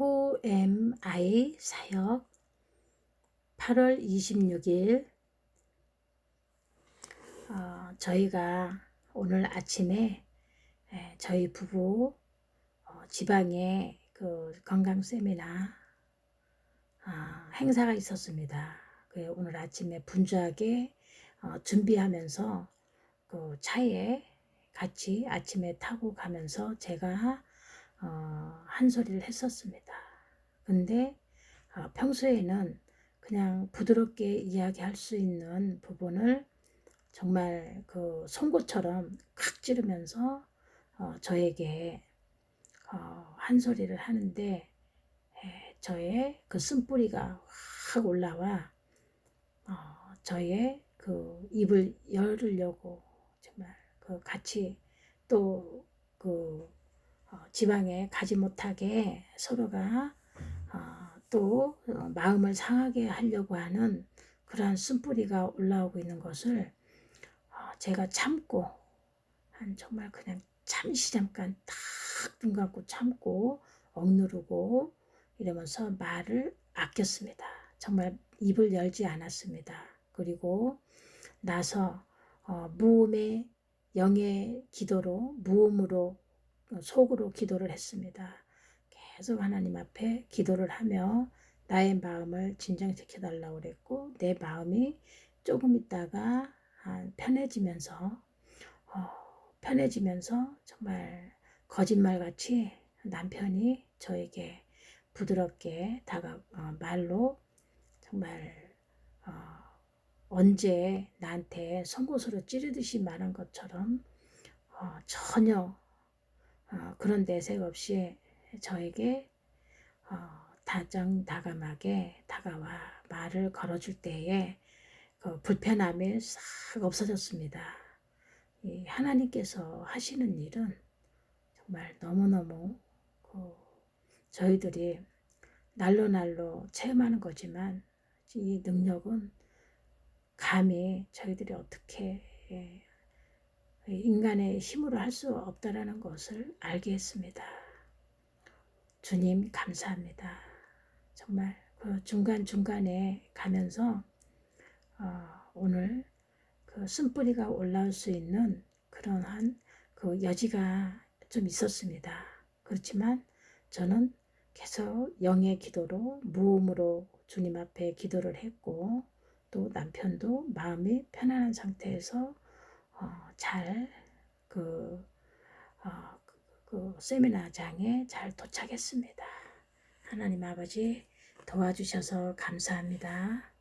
Who am I 사역 8월 26일 어, 저희가 오늘 아침에 에, 저희 부부 어, 지방에 그 건강 세미나 아, 행사가 있었습니다. 그 오늘 아침에 분주하게 어, 준비하면서 그 차에 같이 아침에 타고 가면서 제가 어, 한 소리를 했었습니다. 근데 어, 평소에는 그냥 부드럽게 이야기할 수 있는 부분을 정말 그 송곳처럼 칵 찌르면서 어, 저에게 어, 한 소리를 하는데 에, 저의 그 쓴뿌리가 확 올라와 어, 저의 그 입을 열으려고 정말 그 같이 어, 지방에 가지 못하게 서로가 어, 또 어, 마음을 상하게 하려고 하는 그러한 쓴뿌리가 올라오고 있는 것을 제가 참고 한 정말 그냥 잠시 잠깐 딱 눈 감고 참고 억누르고 이러면서 말을 아꼈습니다. 정말 입을 열지 않았습니다. 그리고 나서 어, 무음의 영의 기도로 무음으로 속으로 기도를 했습니다. 계속 하나님 앞에 기도를 하며 나의 마음을 진정시켜 달라고 그랬고 내 마음이 조금 있다가 편해지면서 어, 편해지면서 정말 거짓말 같이 남편이 저에게 부드럽게 다가 어, 말로 정말 어, 언제 나한테 송곳으로 찌르듯이 말한 것처럼 어, 전혀 어, 그런 내색 없이 저에게 어, 다정 다감하게 다가와 말을 걸어줄 때에 그 불편함이 싹 없어졌습니다. 이 하나님께서 하시는 일은 정말 너무너무 그 저희들이 날로 날로 체험하는 거지만 이 능력은 감히 저희들이 어떻게 예, 인간의 힘으로 할 수 없다라는 것을 알게 했습니다. 주님 감사합니다. 정말 그 중간중간에 가면서 어, 오늘 그 쓴뿌리가 올라올 수 있는 그러한 그 여지가 좀 있었습니다. 그렇지만 저는 계속 영의 기도로 무음으로 주님 앞에 기도를 했고 또 남편도 마음이 편안한 상태에서 어, 잘그 어, 그 세미나장에 잘 도착했습니다. 하나님 아버지 도와주셔서 감사합니다.